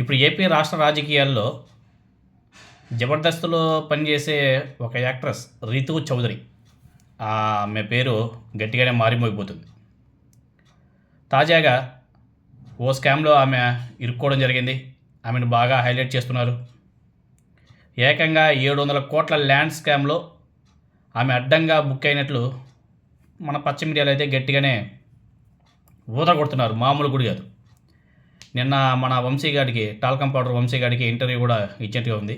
ఇప్పుడు ఏపీ రాష్ట్ర రాజకీయాల్లో జబర్దస్త్లో పనిచేసే ఒక యాక్ట్రెస్ రీతు చౌదరి. ఆమె పేరు గట్టిగానే మారిమోగిపోతుంది తాజాగా ఓ స్కామ్లో ఆమె ఇరుక్కోవడం జరిగింది. ఆమెను బాగా హైలైట్ చేస్తున్నారు. ఏకంగా ఏడు వందల కోట్ల ల్యాండ్ స్కామ్లో ఆమె అడ్డంగా బుక్ అయినట్లు మన పచ్చ మీడియాలో అయితే గట్టిగానే ఊదగొడుతున్నారు. మామూలు గుడి కాదు. నిన్న మన వంశీగాడికి టాల్కం పౌడర్ వంశీగాడికి ఇంటర్వ్యూ కూడా ఇచ్చినట్టుగా ఉంది.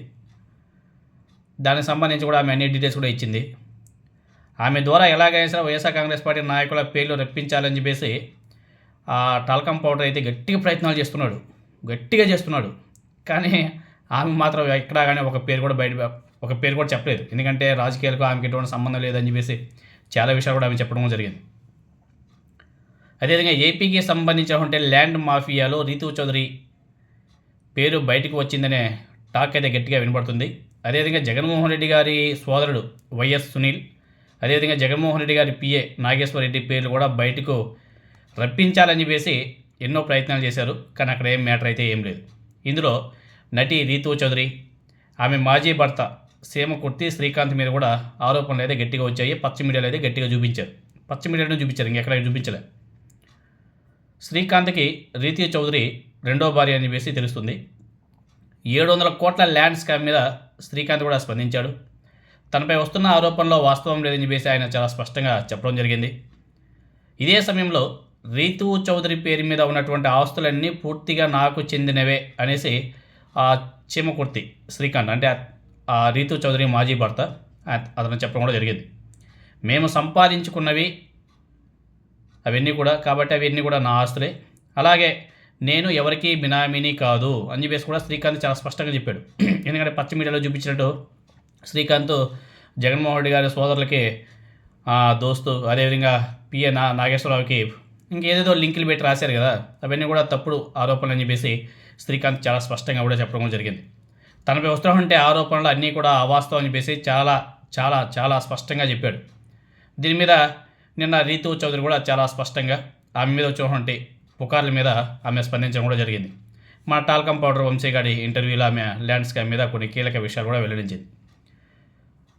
దానికి సంబంధించి కూడా ఆమె అన్ని డీటెయిల్స్ కూడా ఇచ్చింది. ఆమె ద్వారా ఎలాగైనా సరే వైఎస్ఆర్ కాంగ్రెస్ పార్టీ నాయకుల పేర్లు రప్పించాలని చెప్పేసి ఆ టాల్కం పౌడర్ అయితే గట్టిగా ప్రయత్నాలు చేస్తున్నాడు. గట్టిగా చేస్తున్నాడు. కానీ ఆమె మాత్రం ఎక్కడా కానీ ఒక పేరు కూడా బయట ఒక పేరు కూడా చెప్పలేదు. ఎందుకంటే రాజకీయాలకు ఆమెకి ఎటువంటి సంబంధం లేదని చెప్పేసి చాలా విషయాలు కూడా ఆమె చెప్పడం జరిగింది. అదేవిధంగా ఏపీకి సంబంధించినటువంటి ల్యాండ్ మాఫియాలో రీతు చౌదరి పేరు బయటకు వచ్చిందనే టాక్ అయితే గట్టిగా వినబడుతుంది. అదేవిధంగా జగన్మోహన్ రెడ్డి గారి సోదరుడు వైఎస్ సునీల్ అదేవిధంగా జగన్మోహన్ రెడ్డి గారి పిఏ నాగేశ్వర రెడ్డి పేర్లు కూడా బయటకు రప్పించాలని చెప్పేసి ఎన్నో ప్రయత్నాలు చేశారు. కానీ అక్కడ ఏం మ్యాటర్ అయితే ఏం లేదు. ఇందులో నటి రీతు చౌదరి ఆమె మాజీ భర్త సీమకుర్తి శ్రీకాంత్ మీద కూడా ఆరోపణలు అయితే గట్టిగా వచ్చాయి. పచ్చ మీడియాలో అయితే గట్టిగా చూపించారు. పచ్చ మీడియాలో చూపించారు. ఇంకెక్కడ చూపించలే. శ్రీకాంత్కి రీతి చౌదరి రెండో భార్య అని చెప్పేసి తెలుస్తుంది. ఏడు వందల కోట్ల ల్యాండ్ స్కామ్ మీద శ్రీకాంత్ కూడా స్పందించాడు. తనపై వస్తున్న ఆరోపణలో వాస్తవం లేదని చెప్పేసి ఆయన చాలా స్పష్టంగా చెప్పడం జరిగింది. ఇదే సమయంలో రీతు చౌదరి పేరు మీద ఉన్నటువంటి ఆస్తులన్నీ పూర్తిగా నాకు చెందినవే అనేసి ఆ చీమకుర్తి శ్రీకాంత్ అంటే ఆ రీతు చౌదరి మాజీ భర్త అతను చెప్పడం కూడా జరిగింది. మేము సంపాదించుకున్నవి అవన్నీ కూడా కాబట్టి అవన్నీ కూడా నా ఆస్తులే. అలాగే నేను ఎవరికి బినామీని కాదు అని చెప్పేసి కూడా శ్రీకాంత్ చాలా స్పష్టంగా చెప్పాడు. ఎందుకంటే పచ్చ మీడియాలో చూపించినట్టు శ్రీకాంత్ జగన్మోహన్ రెడ్డి గారి సోదరులకి దోస్తు అదేవిధంగా పిఏ నా నాగేశ్వరరావుకి ఇంకేదేదో లింకులు పెట్టి రాశారు కదా అవన్నీ కూడా తప్పుడు ఆరోపణలు అని చెప్పేసి శ్రీకాంత్ చాలా స్పష్టంగా కూడా చెప్పడం జరిగింది. తనపై ఉంటే ఆరోపణలు అన్నీ కూడా అవాస్తవం అని చెప్పేసి చాలా చాలా చాలా స్పష్టంగా చెప్పాడు. దీని మీద నిన్న రీతు చౌదరి కూడా చాలా స్పష్టంగా ఆమె మీద వచ్చినటువంటి పుకార్ల మీద ఆమె స్పందించడం కూడా జరిగింది. మా టాల్కం పౌడర్ వంశీగాడి ఇంటర్వ్యూలో ఆమె ల్యాండ్స్కాప్ మీద కొన్ని కీలక విషయాలు కూడా వెల్లడించింది.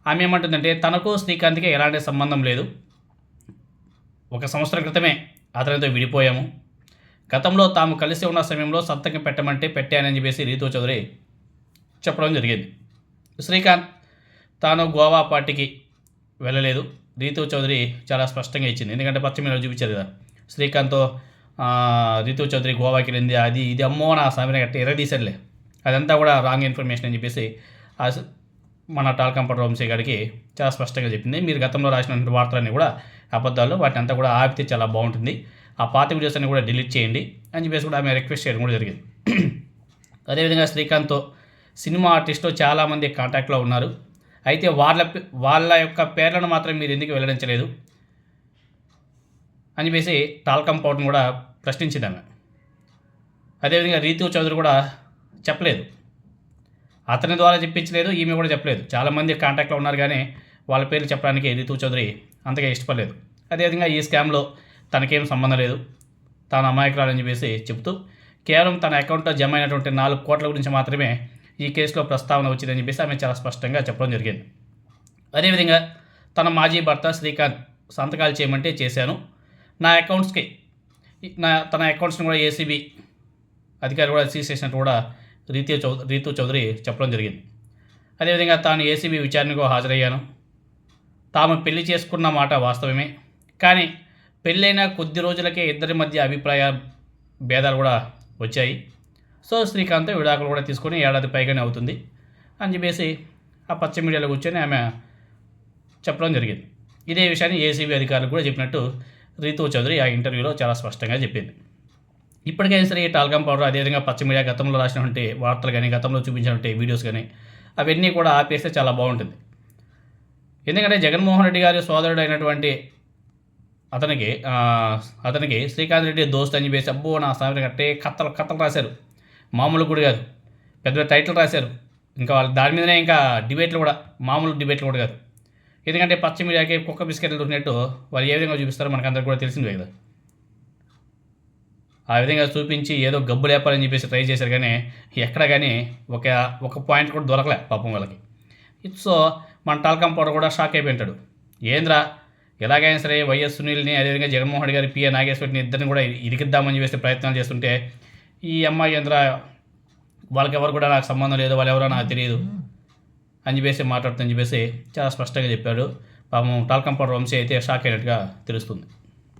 ఆమె ఏమంటుందంటే తనకు శ్రీకాంత్కి ఎలాంటి సంబంధం లేదు. ఒక సంవత్సరం క్రితమే అతనితో విడిపోయాము. గతంలో తాము కలిసి ఉన్న సమయంలో సంతకం పెట్టమంటే పెట్టానని చెప్పేసి రీతు చౌదరి చెప్పడం జరిగింది. శ్రీకాంత్ తాను గోవా పార్టీకి వెళ్ళలేదు. రీతు చౌదరి చాలా స్పష్టంగా ఇచ్చింది. ఎందుకంటే పశ్చిమలో చూపించారు కదా. శ్రీకాంత్తో రీతు చౌదరి గోవాకి వెళ్ళింది. అది ఇది అమ్మో నా సమీర గట్టి ఎర్రదీసర్లే అదంతా కూడా రాంగ్ ఇన్ఫర్మేషన్ అని చెప్పేసి ఆ మన టాల్కం పట్ల వంశీ గారికి చాలా స్పష్టంగా చెప్పింది. మీరు గతంలో రాసినటువంటి వార్తలన్నీ కూడా అబద్ధాలు వాటిని అంతా కూడా ఆపితే చాలా బాగుంటుంది. ఆ పాత వీడియోస్ అన్ని కూడా డిలీట్ చేయండి అని చెప్పేసి కూడా ఆమె రిక్వెస్ట్ చేయడం కూడా జరిగింది. అదేవిధంగా శ్రీకాంత్తో సినిమా ఆర్టిస్టు చాలామంది కాంటాక్ట్లో ఉన్నారు. అయితే వాళ్ళ పే- వాళ్ళ యొక్క పేర్లను మాత్రం మీరు ఎందుకు వెల్లడించలేదు? అని చెప్పేసి టాల్కమ్ పౌడర్ని కూడా ప్రశ్నించింది ఆమె అదేవిధంగా రీతు చౌదరి కూడా చెప్పలేదు. అతని ద్వారా చెప్పించలేదు ఈమె కూడా చెప్పలేదు. చాలామంది కాంటాక్ట్లో ఉన్నారు కానీ వాళ్ళ పేర్లు చెప్పడానికి రీతు చౌదరి అంతగా ఇష్టపడలేదు. అదేవిధంగా ఈ స్కామ్లో తనకేం సంబంధం లేదు. తాను అమాయకురాలని చెప్పేసి చెబుతూ కేవలం తన అకౌంట్లో జమ అయినటువంటి నాలుగు కోట్ల గురించి మాత్రమే ఈ కేసులో ప్రస్తావన వచ్చిందని చెప్పేసి ఆమె చాలా స్పష్టంగా చెప్పడం జరిగింది. అదేవిధంగా తన మాజీ భర్త శ్రీకాంత్ సంతకాలు చేయమంటే చేశాను. నా అకౌంట్స్కి నా తన అకౌంట్స్ని కూడా ఏసీబీ అధికారి కూడా సీజ్ చేసినట్టు కూడా రీతు చౌ రీతు చౌదరి చెప్పడం జరిగింది. అదేవిధంగా తాను ఏసీబీ విచారణకు హాజరయ్యాను. తాము పెళ్ళి చేసుకున్న మాట వాస్తవమే. కానీ పెళ్ళైన కొద్ది రోజులకే ఇద్దరి మధ్య అభిప్రాయ భేదాలు కూడా వచ్చాయి. సో శ్రీకాంత్ విడాకులు కూడా తీసుకొని ఏడాది పైగానే అవుతుంది అని చెప్పేసి ఆ పచ్చ మీడియాలో కూర్చొని ఆమె చెప్పడం జరిగింది. ఇదే విషయాన్ని ఏసీబీ అధికారులు కూడా చెప్పినట్టు రీతు చౌదరి ఆ ఇంటర్వ్యూలో చాలా స్పష్టంగా చెప్పింది. ఇప్పటికైనా సరే ఈ పౌడర్ అదేవిధంగా పచ్చ మీడియా గతంలో రాసినటువంటి వార్తలు కానీ గతంలో చూపించినటువంటి వీడియోస్ కానీ అవన్నీ కూడా ఆపేస్తే చాలా బాగుంటుంది. ఎందుకంటే జగన్మోహన్ రెడ్డి గారి సోదరుడు అయినటువంటి అతనికి అతనికి శ్రీకాంత్ రెడ్డి దోస్త్ అని చెప్పేసి అబ్బో నా సామెత కట్టే కథలు కథలు రాశారు. మామూలు కూడా కాదు. పెద్ద పెద్ద టైటిల్ రాశారు. ఇంకా వాళ్ళు దాని మీదనే ఇంకా డిబేట్లు కూడా మామూలు డిబేట్లు కూడా కాదు. ఎందుకంటే పచ్చ మీడియాకి కుక్క బిస్కెట్లు దొరికినట్టు వాళ్ళు ఏ విధంగా చూపిస్తారో మనకు అందరికి కూడా తెలిసిందే కదా. ఆ విధంగా చూపించి ఏదో గబ్బు లేపాలని చెప్పేసి ట్రై చేశారు కానీ ఎక్కడ కానీ ఒక ఒక పాయింట్ కూడా దొరకలే పాపం వాళ్ళకి. సో మన టాల్కమ్ పౌడర్ కూడా షాక్ అయిపోయింటాడు ఏంద్రా ఎలాగైనా సరే వైఎస్ సునీల్ని అదేవిధంగా జగన్మోహన్ రెడ్డి గారి పిఏ నాగేశ్వరిని ఇద్దరిని కూడా ఇరికిద్దామని చెప్పేసి ప్రయత్నాలు చేస్తుంటే ఈ అమ్మాయి ఏంద్రా వాళ్ళకి ఎవరు కూడా నాకు సంబంధం లేదు వాళ్ళు ఎవరో నాకు తెలియదు అని చెప్పేసి మాట్లాడుతుందని చెప్పేసి చాలా స్పష్టంగా చెప్పాడు. పాపం టాల్కం పౌడర్ వంశీ అయితే షాక్ అయినట్టుగా తెలుస్తుంది.